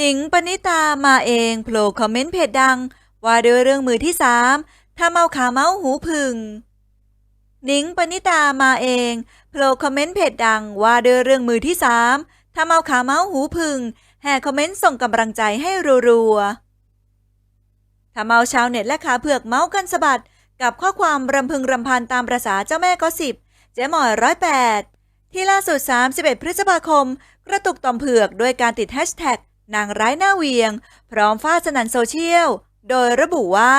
หนิงปณิตามาเองโผล่คอมเมนต์เพจดัง ว่าด้วยเรื่องมือที่สามทำเอาขาเมาส์หูผึ่งหนิงปณิตามาเองโผล่คอมเมนต์เพจดัง ว่าด้วยเรื่องมือที่สามทำเอาขาเมาส์หูผึ่งแห่คอมเมนต์ส่งกำลังใจให้รัวๆทำเอาชาวเน็ตและขาเผือกเมาส์กันสะบัด กับข้อความรำพึงรำพันตามประษาเจ้าแม่ก็สิบเจ๊หมอยร้อยแปดที่ล่าสุด 31 พฤษภาคม กระตุกต่อมเผือกด้วยการติดแฮชแท็ก นางร้ายหน้าเวียง พร้อมฟาดสนันโซเชียล โดยระบุว่า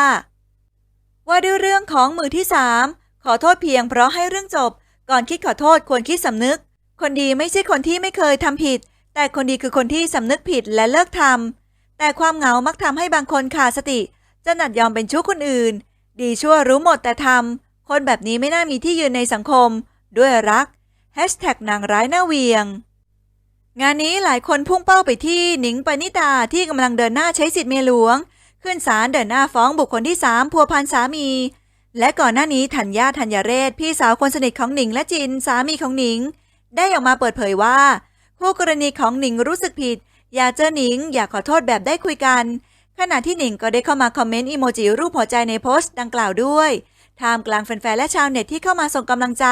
ว่าด้วยเรื่องของมือที่สามขอโทษเพียงเพราะให้เรื่องจบ ก่อนคิดขอโทษควรคิดสำนึก คนดีไม่ใช่คนที่ไม่เคยทำผิด แต่คนดีคือคนที่สำนึกผิดและเลิกทำแต่ความเหงามักทำให้บางคนขาดสติจะหนัดยอมเป็นชู้คนอื่น ดีชั่วรู้หมดแต่ทำคนแบบนี้ไม่น่ามีที่ยืนในสังคม ด้วยรักแฮชแท็กนางร้ายหน้าเวียง งานนี้หลายคนพุ่งเป้าไปที่หนิงปณิตาที่กำลังเดินหน้าใช้สิทธิ์เมียหลวง ขึ้นศาลเดินหน้าฟ้องบุคคลที่สามพัวพันสามี และก่อนหน้านี้ธัญญาธัญเรศ พี่สาวคนสนิทของหนิงและจินสามีของหนิง ได้ออกมาเปิดเผยว่าคู่กรณีของหนิงรู้สึกผิด อยากเจอหนิง อยากขอโทษแบบได้คุยกัน ขณะที่หนิงก็ได้เข้ามาคอมเมนต์อีโมจิรูปหัวใจในโพสต์ดังกล่าวด้วยท่ามกลางแฟนๆและชาวเน็ตที่เข้ามาส่งกำลังใจ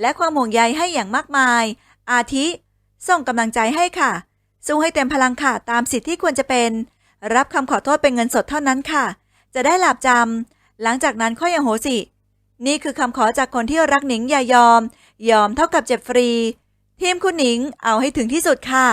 และความห่วงใยให้อย่างมากมาย อาทิ ส่งกำลังใจให้ค่ะ สู้ให้เต็มพลังค่ะ ตามสิทธิ์ที่ควรจะเป็น รับคำขอโทษเป็นเงินสดเท่านั้นค่ะ จะได้หลับจำหลังจากนั้นค่อยอโหสิ นี่คือคำขอจากคนที่รักหนิงอย่ายอม ยอมเท่ากับเจ็บฟรี ทีมคุณหนิงเอาให้ถึงที่สุดค่ะ